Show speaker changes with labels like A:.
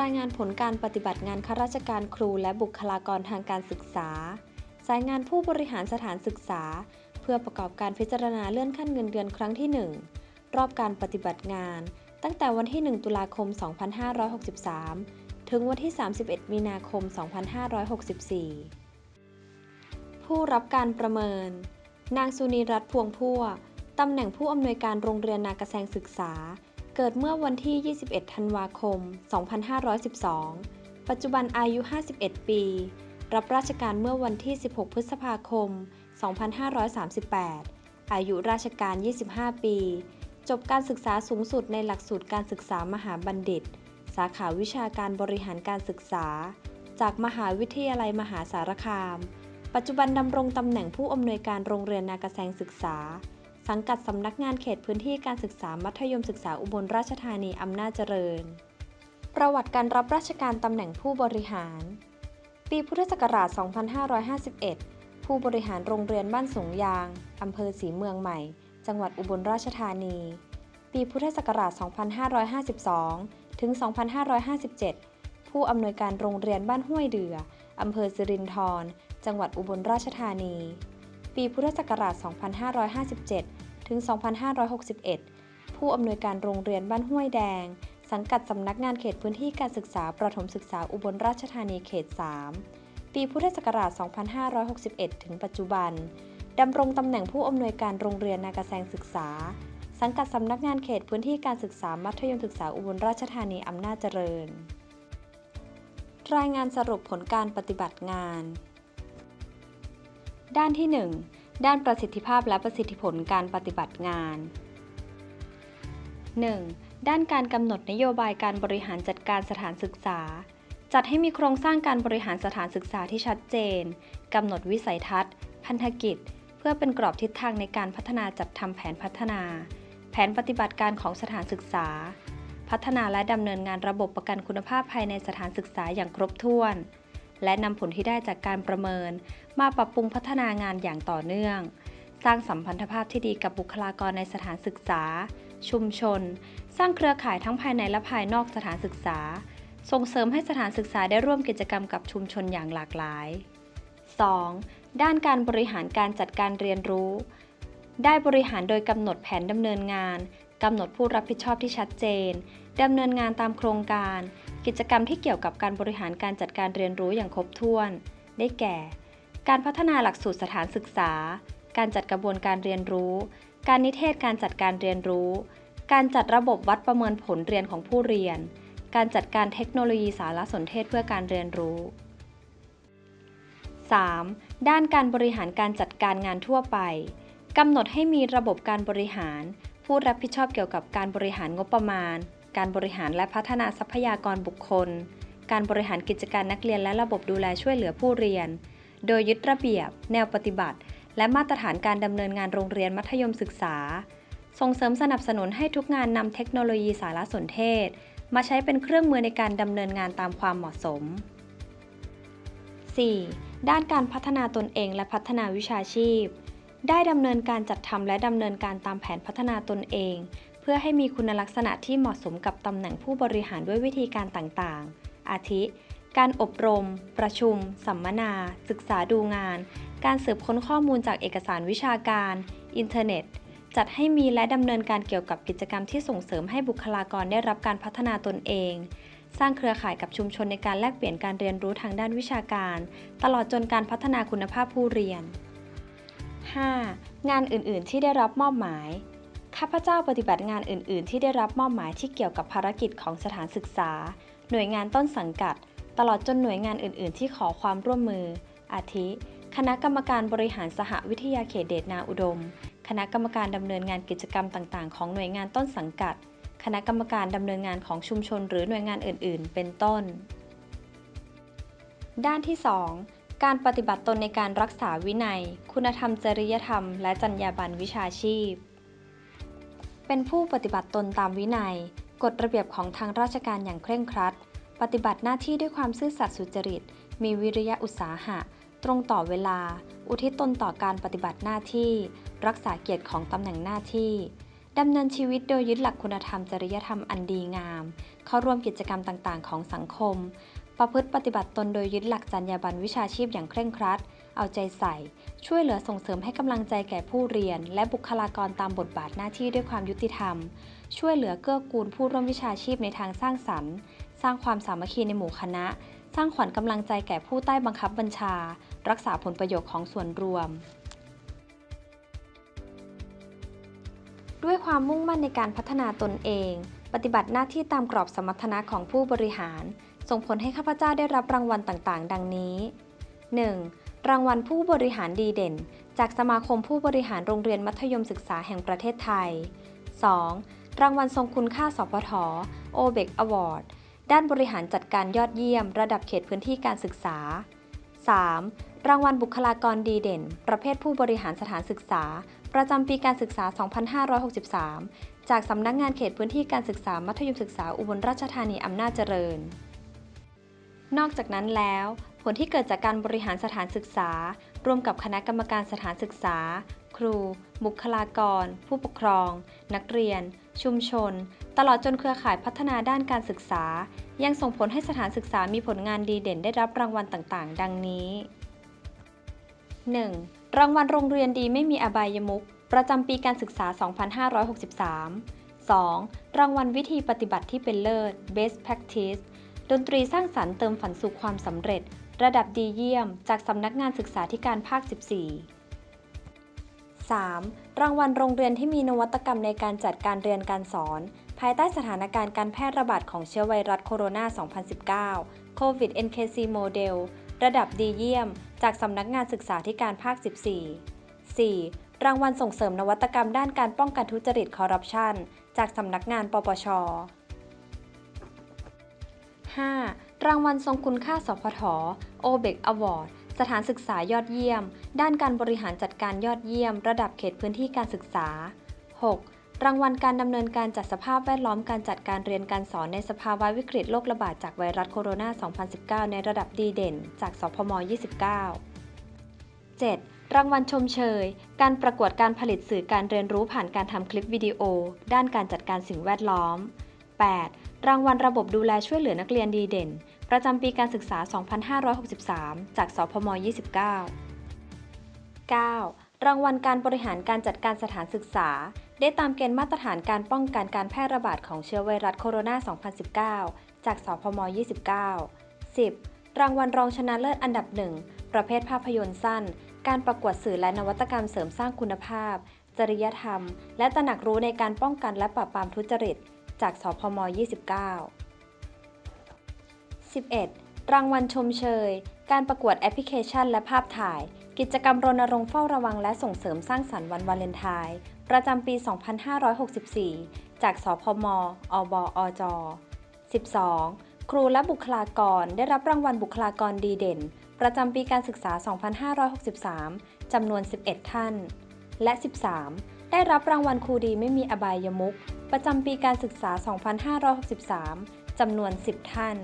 A: รายงานผลการปฏิบัติงานข้าราชการครูและบุคลากรทางการศึกษา สายงานผู้บริหารสถานศึกษา เพื่อประกอบการพิจารณาเลื่อนขั้นเงินเดือนครั้งที่ 1 รอบการปฏิบัติงาน ตั้งแต่วันที่ 1 ตุลาคม 2563 ถึงวันที่ 31 มีนาคม 2564 ผู้รับการประเมิน นางสุนีรัตน์พวงพั่วตำแหน่งผู้อำนวยการโรงเรียนนากระแซงศึกษา เกิดเมื่อวันที่ 21 ธันวาคม 2512 ปัจจุบันอายุ 51 ปี รับราชการเมื่อวันที่ 16 พฤษภาคม 2538 อายุราชการ 25 ปี จบการศึกษาสูงสุดในหลักสูตรการศึกษามหาบัณฑิต สาขาวิชาการบริหารการศึกษา จากมหาวิทยาลัยมหาสารคาม ปัจจุบันดำรงตำแหน่งผู้อำนวยการโรงเรียนนากระแซงศึกษา สังกัดสำนักงานเขตพื้นที่การศึกษามัธยมศึกษาอุบลราชธานีอำนาจเจริญ ประวัติการรับราชการตำแหน่งผู้บริหาร ปีพุทธศักราช 2551 ผู้บริหารโรงเรียนบ้านสงยางอำเภอศรีเมืองใหม่ จังหวัดอุบลราชธานี ปีพุทธศักราช 2552 ถึง 2557 ผู้อำนวยการโรงเรียนบ้านห้วยเดืออำเภอสิรินธรจังหวัดอุบลราชธานี ปีพุทธศักราช 2557 ถึง 2561 ผู้อำนวยการโรงเรียนบ้านห้วยแดง สังกัดสำนักงานเขตพื้นที่การศึกษาประถมศึกษาอุบลราชธานีเขต 3 ปีพุทธศักราช 2561 ถึงปัจจุบันดำรงตำแหน่งผู้อำนวยการโรงเรียนนากระแซงศึกษา สังกัดสำนักงานเขตพื้นที่การศึกษามัธยมศึกษาอุบลราชธานีอำนาจเจริญ รายงานสรุปผลการปฏิบัติงาน ด้านที่ 1 ด้านประสิทธิภาพและประสิทธิผลการปฏิบัติงาน 1. ด้านการกำหนดนโยบายการบริหารจัดการสถานศึกษา จัดให้มีโครงสร้างการบริหารสถานศึกษาที่ชัดเจนกำหนดวิสัยทัศน์ พันธกิจ เพื่อเป็นกรอบทิศทางในการพัฒนาจัดทำแผนพัฒนา แผนปฏิบัติการของสถานศึกษา พัฒนาและดำเนินงานระบบประกันคุณภาพภายในสถานศึกษาอย่างครบถ้วน และนำผลที่ได้จากการประเมิน มาปรับปรุงพัฒนางานอย่างต่อเนื่อง สร้างสัมพันธภาพที่ดีกับบุคลากรในสถานศึกษา ชุมชน สร้างเครือข่ายทั้งภายในและภายนอกสถานศึกษา ส่งเสริมให้สถานศึกษาได้ร่วมกิจกรรมกับชุมชนอย่างหลากหลาย 2. ด้านการบริหารการจัดการเรียนรู้ ได้บริหารโดยกำหนดแผนดำเนินงานกำหนดผู้รับผิดชอบที่ชัดเจนดำเนินงานตามโครงการ กิจกรรมที่เกี่ยวกับการบริหารการจัดการเรียนรู้อย่างครบถ้วน ได้แก่ การพัฒนาหลักสูตรสถานศึกษา การจัดกระบวนการเรียนรู้ การนิเทศการจัดการเรียนรู้ การจัดระบบวัดประเมินผลเรียนของผู้เรียน การจัดการเทคโนโลยีสารสนเทศเพื่อการเรียนรู้ 3. ด้านการบริหารการจัดการงานทั่วไป กำหนดให้มีระบบการบริหาร ผู้รับผิดชอบเกี่ยวกับการบริหารงบประมาณ การบริหารและพัฒนาทรัพยากรบุคคล การบริหารกิจการนักเรียนและระบบดูแลช่วยเหลือผู้เรียน โดยยึดระเบียบ แนวปฏิบัติ และมาตรฐานการดำเนินงานโรงเรียนมัธยมศึกษา ส่งเสริมสนับสนุนให้ทุกงานนำเทคโนโลยีสารสนเทศ มาใช้เป็นเครื่องมือในการดำเนินงานตามความเหมาะสม 4. ด้านการพัฒนาตนเองและพัฒนาวิชาชีพ ได้ดำเนินการจัดทำและดำเนินการตามแผนพัฒนาตนเอง พื่อให้มีคุณลักษณะที่เหมาะสมกับตำแหน่งผู้บริหารด้วยวิธีการต่างๆ อาทิ การอบรม ประชุม สัมมนา ศึกษาดูงาน การสืบค้นข้อมูลจากเอกสารวิชาการ อินเทอร์เน็ต จัดให้มีและดำเนินการเกี่ยวกับกิจกรรมที่ส่งเสริมให้บุคลากรได้รับการพัฒนาตนเอง สร้างเครือข่ายกับชุมชนในการแลกเปลี่ยนการเรียนรู้ทางด้านวิชาการ ตลอดจนการพัฒนาคุณภาพผู้เรียน 5. งานอื่น ๆ ที่ได้รับมอบหมาย ข้าพเจ้าปฏิบัติงานอื่น ๆ ที่ได้รับมอบหมายที่เกี่ยวกับภารกิจของสถานศึกษา หน่วยงานต้นสังกัด ตลอดจนหน่วยงานอื่น ๆ ที่ขอความร่วมมือ อาทิ คณะกรรมการบริหารสหวิทยาเขตเดชนาอุดม คณะกรรมการดำเนินงานกิจกรรมต่าง ๆ ของหน่วยงานต้นสังกัด คณะกรรมการดำเนินงานของชุมชน หรือหน่วยงานอื่น ๆ เป็นต้น ด้านที่ 2 การปฏิบัติตนในการรักษาวินัย คุณธรรมจริยธรรม และจรรยาบรรณวิชาชีพ เป็นผู้ปฏิบัติตนตามวินัย กฎระเบียบของทางราชการอย่างเคร่งครัด ปฏิบัติหน้าที่ด้วยความซื่อสัตย์สุจริต มีวิริยะอุตสาหะ ตรงต่อเวลา อุทิศตนต่อการปฏิบัติหน้าที่ รักษาเกียรติของตำแหน่งหน้าที่ดำเนินชีวิตโดยยึดหลักคุณธรรมจริยธรรมอันดีงาม เข้าร่วมกิจกรรมต่างๆ ของสังคม ประพฤติปฏิบัติตนโดยยึดหลักจรรยาบรรณวิชาชีพอย่างเคร่งครัด เอาใจใส่ ช่วยเหลือส่งเสริมให้กำลังใจแก่ผู้เรียน และบุคลากรตามบทบาทหน้าที่ด้วยความยุติธรรม ช่วยเหลือเกื้อกูลผู้ร่วมวิชาชีพในทางสร้างสรรค์ สร้างความสามัคคีในหมู่คณะ สร้างขวัญกำลังใจแก่ผู้ใต้บังคับบัญชา รักษาผลประโยชน์ของส่วนรวมด้วยความมุ่งมั่นในการพัฒนาตนเอง ปฏิบัติหน้าที่ตามกรอบสมรรถนะของผู้บริหาร ส่งผลให้ข้าพเจ้าได้รับรางวัลต่างๆ ดังนี้ 1. รางวัลผู้บริหารดีเด่น จากสมาคมผู้บริหารโรงเรียนมัธยมศึกษาแห่งประเทศไทย 2. รางวัลทรงคุณค่าสพทโอเบกอวอร์ดด้านบริหารจัดการยอดเยี่ยม ระดับเขตพื้นที่การศึกษา 3. รางวัลบุคลากรดีเด่น ประเภทผู้บริหารสถานศึกษา ประจำปีการศึกษา 2563 จากสำนักงานเขตพื้นที่การศึกษามัธยมศึกษาอุบลราชธานีอำนาจเจริญ นอกจากนั้นแล้ว ลที่เกิดจากการบริหารสถานศึกษา ร่วมกับคณะกรรมการสถานศึกษา ครู บุคลากร ผู้ปกครอง นักเรียน ชุมชน ตลอดจนเครือข่ายพัฒนาด้านการศึกษา ยังส่งผลให้สถานศึกษามีผลงานดีเด่นได้รับรางวัลต่างๆ ดังนี้ 1. รางวัลโรงเรียนดีไม่มีอบายมุขประจำปีการศึกษา 2563 2. รางวัลวิธีปฏิบัติที่เป็นเลิศ Best Practice ดนตรีสร้างสรรค์เติมฝันสู่ความสำเร็จ ระดับดีเยี่ยม จากสำนักงานศึกษาธิการภาค 14 3. รางวัลโรงเรียนที่มีนวัตกรรมในการจัดการเรียนการสอน ภายใต้สถานการณ์การแพร่ระบาดของเชื้อไวรัสโคโรนา 2019 COVID NKC Model ระดับดีเยี่ยม จากสำนักงานศึกษาธิการภาค 14 4. รางวัลส่งเสริมนวัตกรรมด้านการป้องกันทุจริตคอร์รัปชัน จากสำนักงานปปช 5. รางวัลทรงคุณค่าสพทโอเบกอวอร์ดสถานศึกษายอดเยี่ยม ด้านการบริหารจัดการยอดเยี่ยม ระดับเขตพื้นที่การศึกษา 6. รางวัลการดำเนินการจัดสภาพแวดล้อมการจัดการเรียนการสอนในสภาวะวิกฤตโรคระบาดจากไวรัสโคโรนา 2019 ในระดับดีเด่น จากสพม 29 7. รางวัลชมเชย การประกวดการผลิตสื่อการเรียนรู้ผ่านการทำคลิปวิดีโอ ด้านการจัดการสิ่งแวดล้อม 8. รางวัลระบบดูแลช่วยเหลือนักเรียนดีเด่น ประจำปีการศึกษา 2563 จากสพม 29 9. รางวัลการบริหารการจัดการสถานศึกษา ได้ตามเกณฑ์มาตรฐานการป้องกันการแพร่ระบาดของเชื้อไวรัสโคโรนา 2019 จากสพม 29 10. รางวัลรองชนะเลิศอันดับหนึ่งประเภทภาพยนตร์สั้น การประกวดสื่อและนวัตกรรมเสริมสร้างคุณภาพ จริยธรรม และตระหนักรู้ในการป้องกันและปราบปรามทุจริต จากสพม 29 11. รางวัลชมเชย การประกวดแอปพลิเคชันและภาพถ่าย กิจกรรมรณรงค์เฝ้าระวังและส่งเสริมสร้างสรรค์วันวาเลนไทน์ประจำปี 2564 จากสพม อบอจ 12. ครูและบุคลากรได้รับรางวัลบุคลากรดีเด่น ประจำปีการศึกษา 2563 จำนวน 11 ท่าน และ 13. ได้รับรางวัลครูดีไม่มีอบายมุขประจำปีการศึกษา 2563 จำนวน 10 ท่าน